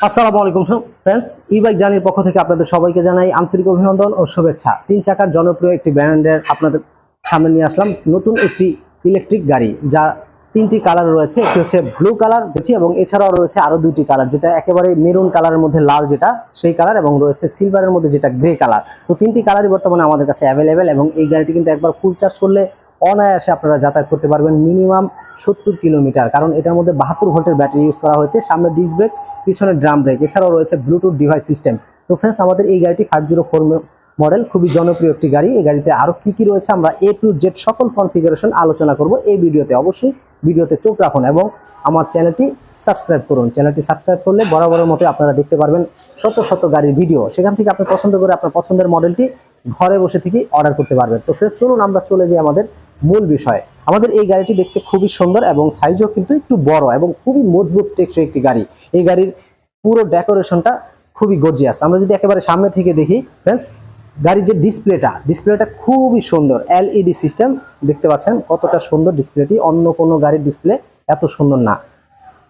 আসসালামু আলাইকুম ফ্রেন্ডস ই বাইক জার্নির পক্ষ থেকে আপনাদের সবাইকে জানাই আন্তরিক অভিনন্দন ও শুভেচ্ছা। তিন চাকার জনপ্রিয় একটি ব্র্যান্ডের আপনাদের সামনে নিয়ে আসলাম নতুন একটি ইলেকট্রিক গাড়ি, যা তিনটি কালার রয়েছে। একটি হচ্ছে ব্লু কালার দেখছি এবং এছাড়াও রয়েছে আরও দুইটি কালার যেটা একেবারে মেরুন কালারের মধ্যে লাল যেটা, সেই কালার এবং রয়েছে সিলভারের মধ্যে যেটা গ্রে কালার তো তিনটি কালারই বর্তমানে আমাদের কাছে অ্যাভেলেবেল এবং এই গাড়িটি কিন্তু একবার ফুল চার্জ করলে অনায়াসে আপনারা যাতায়াত করতে পারবেন মিনিমাম সত্তর কিলোমিটার, কারণ এটার মধ্যে বাহাত্তর ভোল্টের ব্যাটারি ইউজ করা হয়েছে। সামনে ডিস্ক ব্রেক পিছনে ড্রাম ব্রেক এছাড়াও রয়েছে ব্লুটুথ ডিভাইস সিস্টেম তো ফ্রেন্ডস আমাদের এই গাড়িটি ফাইভ জিরো ফোর মডেল খুবই জনপ্রিয় একটি গাড়ি। এই গাড়িতে আরও কী কী রয়েছে আমরা এ টু জেড সকল কনফিগারেশন আলোচনা করব। এই ভিডিওতে অবশ্যই ভিডিওতে চোখ রাখুন এবং আমার চ্যানেলটি সাবস্ক্রাইব করুন। চ্যানেলটি সাবস্ক্রাইব করলে বরাবরের মতো আপনারা দেখতে পারবেন শত শত গাড়ির ভিডিও সেখান থেকে আপনি পছন্দ করে আপনার পছন্দের মডেলটি ঘরে বসে থেকে অর্ডার করতে পারবেন। তো ফের চলুন আমরা চলে যাই আমাদের মূল বিষয়। আমাদের এই গাড়িটি দেখতে খুবই সুন্দর এবং সাইজও কিন্তু একটু বড় এবং খুবই মজবুত টেকসই একটি গাড়ি। এই গাড়ির পুরো ডেকোরেশনটা খুবই গর্জিয়াস আমরা যদি একেবারে সামনে থেকে দেখি ফ্রেন্ডস গাড়ির যে ডিসপ্লেটা ডিসপ্লেটা খুবই সুন্দর। এলইডি সিস্টেম দেখতে পাচ্ছেন কতটা সুন্দর ডিসপ্লেটি অন্য কোনো গাড়ির ডিসপ্লে এত সুন্দর না।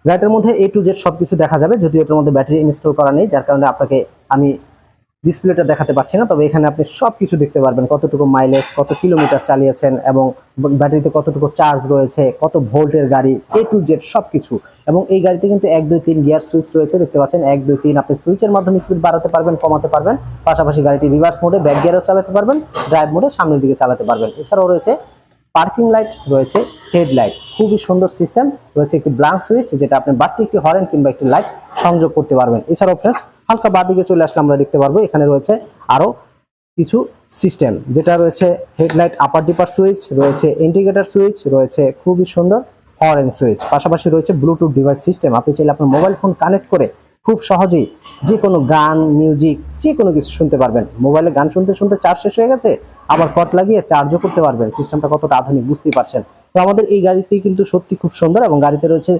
গাড়িটার মধ্যে এ টু জেড সব কিছু দেখা যাবে, যদিও এটার মধ্যে ব্যাটারি ইনস্টল করা নেই, যার কারণে আপনাকে আমি ডিসপ্লেটা দেখাতে পাচ্ছি না, তবে এখানে আপনি সব কিছু দেখতে পারবেন, কতটুকু মাইলেজ কত কিলোমিটার চালিয়েছেন এবং ব্যাটারিতে কতটুকু চার্জ রয়েছে, কত ভোল্টের গাড়ি এ টু জেড সব কিছু এবং এই গাড়িতে কিন্তু এক, দুই, তিন গিয়ার সুইচ রয়েছে, দেখতে পাচ্ছেন, এক, দুই, তিন, আপনি সুইচের মাধ্যমে স্পিড বাড়াতে পারবেন, কমাতে পারবেন। পাশাপাশি গাড়িটি রিভার্স মোডে ব্যাক গিয়ারও চালাতে পারবেন ড্রাইভ মোডে সামনের দিকে চালাতে পারবেন। এছাড়াও রয়েছে পার্কিং লাইট রয়েছে হেডলাইট খুবই সুন্দর সিস্টেম রয়েছে, একটি ব্লাঙ্ক সুইচ যেটা আপনি বাড়তি একটি হরেন কিংবা একটি লাইট সংযোগ করতে পারবেন। এছাড়াও ফ্রেন্ডস হালকা বাদ বাদিকে চলে আসলে আমরা দেখতে পারব, এখানে রয়েছে আরও কিছু সিস্টেম। যেটা রয়েছে হেডলাইট আপার ডিপার সুইচ, রয়েছে ইন্ডিকেটার সুইচ, রয়েছে খুবই সুন্দর হরেন সুইচ। পাশাপাশি রয়েছে ব্লুটুথ ডিভাইস সিস্টেম আপনি চাইলে আপনার মোবাইল ফোন কানেক্ট করে খুব সহজেই যে কোনো গান মিউজিক যে কোনো কিছু শুনতে পারবেন। মোবাইলে গান শুনতে শুনতে চার্জ শেষ হয়ে গেছে, আবার কট লাগিয়ে চার্জও করতে পারবেন। সিস্টেমটা কতটা আধুনিক বুঝতেই পারছেন। তো আমাদের এই গাড়িটি কিন্তু সত্যি খুব সুন্দর এবং গাড়িতে রয়েছে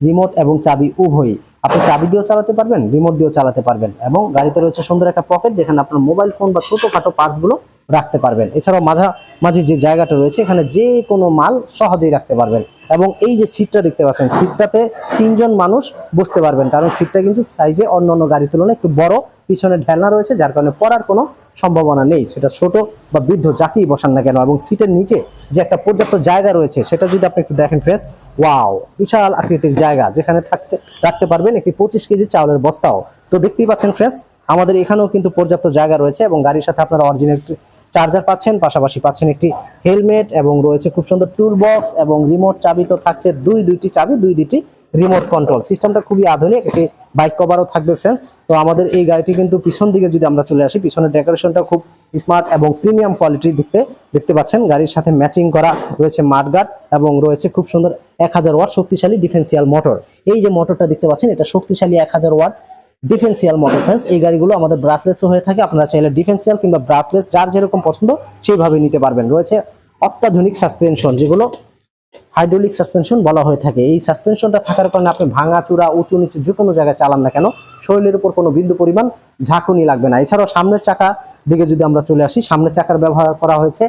রিমোট এবং চাবি উভয়ই। আপনি চাবি দিয়েও চালাতে পারবেন রিমোট দিয়েও চালাতে পারবেন এবং গাড়িতে রয়েছে সুন্দর একটা পকেট যেখানে আপনার মোবাইল ফোন বা ছোটখাটো পার্টসগুলো রাখতে পারবেন। এছাড়াও মাঝামাঝি যে জায়গাটা রয়েছে, এখানে যে কোনো মাল সহজেই রাখতে পারবেন। এবং এই যে সিটটা দেখতে পাচ্ছেন সিটটাতে তিনজন মানুষ বসতে পারবেন। কারণ সিটটা কিন্তু সাইজে অন্য অন্য গাড়ির তুলনায় একটু বড়, পিছনে ঢেলনা রয়েছে, যার কারণে পড়ার কোনো সম্ভাবনা নেই। সেটা ছোট বা বৃদ্ধ, যাকেই বসান না কেন। এবং সিটের নিচে যে একটা পর্যাপ্ত জায়গা রয়েছে, সেটা যদি আপনি একটু দেখেন ফ্রেন্ডস ওয়াও বিশাল আকৃতির জায়গা, যেখানে থাকতে রাখতে পারবেন একটি পঁচিশ কেজি চাউলের বস্তাও। তো দেখতেই পাচ্ছেন ফ্রেন্ডস আমাদের এখানেও কিন্তু পর্যাপ্ত জায়গা রয়েছে এবং গাড়ির সাথে আপনারা অরিজিনাল চার্জার পাচ্ছেন, পাশাপাশি পাচ্ছেন একটি হেলমেট এবং রয়েছে খুব সুন্দর টুল বক্স এবং রিমোট চাবি তো থাকছে, দুই দুইটি চাবি, দুই দুইটি রিমোট কন্ট্রোল সিস্টেমটা খুবই আধুনিক, একটি বাইক কভারও থাকবে ফ্রেন্ডস তো আমাদের এই গাড়িটি কিন্তু পিছন দিকে যদি আমরা চলে আসি, পিছনের ডেকোরেশনটা খুব স্মার্ট এবং প্রিমিয়াম কোয়ালিটি দেখতে দেখতে পাচ্ছেন। গাড়ির সাথে ম্যাচিং করা রয়েছে মাঠগার্ড এবং রয়েছে খুব সুন্দর এক হাজার ওয়াট শক্তিশালী ডিফেন্সিয়াল মোটর এই যে মোটরটা দেখতে পাচ্ছেন, এটা শক্তিশালী এক হাজার ওয়াট ডিফেন্সিয়াল মোটর ফ্রেন্ডস এই গাড়িগুলো আমাদের ব্রাসলেসও হয়ে থাকে। আপনারা চাইলে ডিফেন্সিয়াল কিংবা ব্রাসলেস যার যেরকম পছন্দ সেইভাবে নিতে পারবেন। রয়েছে অত্যাধুনিক সাসপেনশন যেগুলো হাইড্রোলিক সাসপেনশন বলা হয়ে থাকে। এই সাসপেনশনটা থাকার কারণে আপনি ভাঙা, চূড়া, উঁচু, নিচু যে কোনো জায়গায় চালান না কেন, শরীরের উপর কোনো বিন্দু পরিমাণ ঝাঁকুনি লাগবে না। এছাড়াও সামনের চাকা দিকে যদি আমরা চলে আসি, সামনের চাকার ব্যবহার করা হয়েছে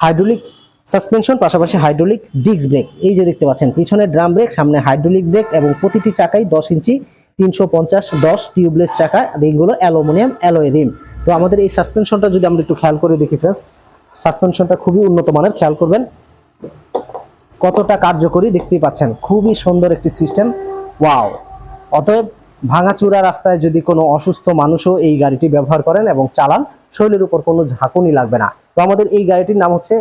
হাইড্রোলিক সাসপেনশন পাশাপাশি হাইড্রোলিক ডিস্ক ব্রেক এই যে দেখতে পাচ্ছেন, পিছনে ড্রাম ব্রেক সামনে হাইড্রোলিক ব্রেক এবং প্রতিটি চাকাই দশ ইঞ্চি তিনশো পঞ্চাশ, দশ টিউবলেস চাকা এইগুলো অ্যালুমিনিয়াম অ্যালোয় রিম। তো আমাদের এই সাসপেনশনটা যদি আমরা একটু খেয়াল করে দেখি ফ্রেন্ডস সাসপেনশনটা খুবই উন্নত মানের, খেয়াল করবেন। কতটা কার্যকরী দেখতেই পাচ্ছেন, খুবই সুন্দর একটি সিস্টেম ওয়াও অতএব ভাঙাচুরা রাস্তায় যদি কোনো অসুস্থ মানুষও এই গাড়িটি ব্যবহার করেন এবং চালান, শরীরের উপর কোনো ঝাঁকুনি লাগবে না। তো আমাদের এই গাড়িটির নাম হচ্ছে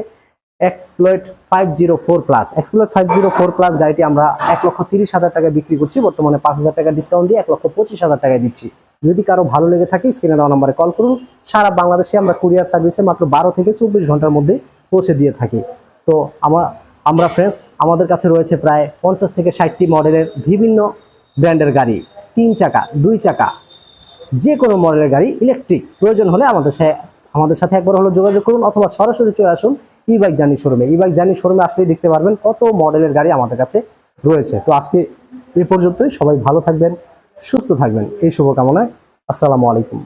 exploit five zero four plus exploit five zero four plus গাড়িটি আমরা এক লক্ষ তিরিশ হাজার টাকা বিক্রি করছি। বর্তমানে পাঁচ হাজার টাকা ডিসকাউন্ট দিয়ে এক লক্ষ পঁচিশ হাজার টাকায় দিচ্ছি। যদি কারও ভালো লেগে থাকে স্ক্রিনে দেওয়া নম্বরে কল করুন। সারা বাংলাদেশে আমরা কুরিয়ার সার্ভিসে মাত্র বারো থেকে চব্বিশ ঘণ্টার মধ্যে পৌঁছে দিয়ে থাকি। তো আমার আমরা ফ্রেন্ডস আমাদের কাছে রয়েছে প্রায় পঞ্চাশ থেকে ষাটটি মডেলের বিভিন্ন ব্র্যান্ডের গাড়ি। তিন চাকা, দুই চাকা যে কোনো মডেলের গাড়ি ইলেকট্রিক প্রয়োজন হলে আমাদের সাথে আমাদের সাথে একবার হলো যোগাযোগ করুন অথবা সরাসরি চলে আসুন ই বাইক জানি শোরুমে ই বাইক জানি শোরুমে আসলেই দেখতে পারবেন কত মডেলের গাড়ি আমাদের কাছে রয়েছে। তো আজকে এ পর্যন্তই। সবাই ভালো থাকবেন, সুস্থ থাকবেন। এই শুভকামনায়। আসসালামু আলাইকুম।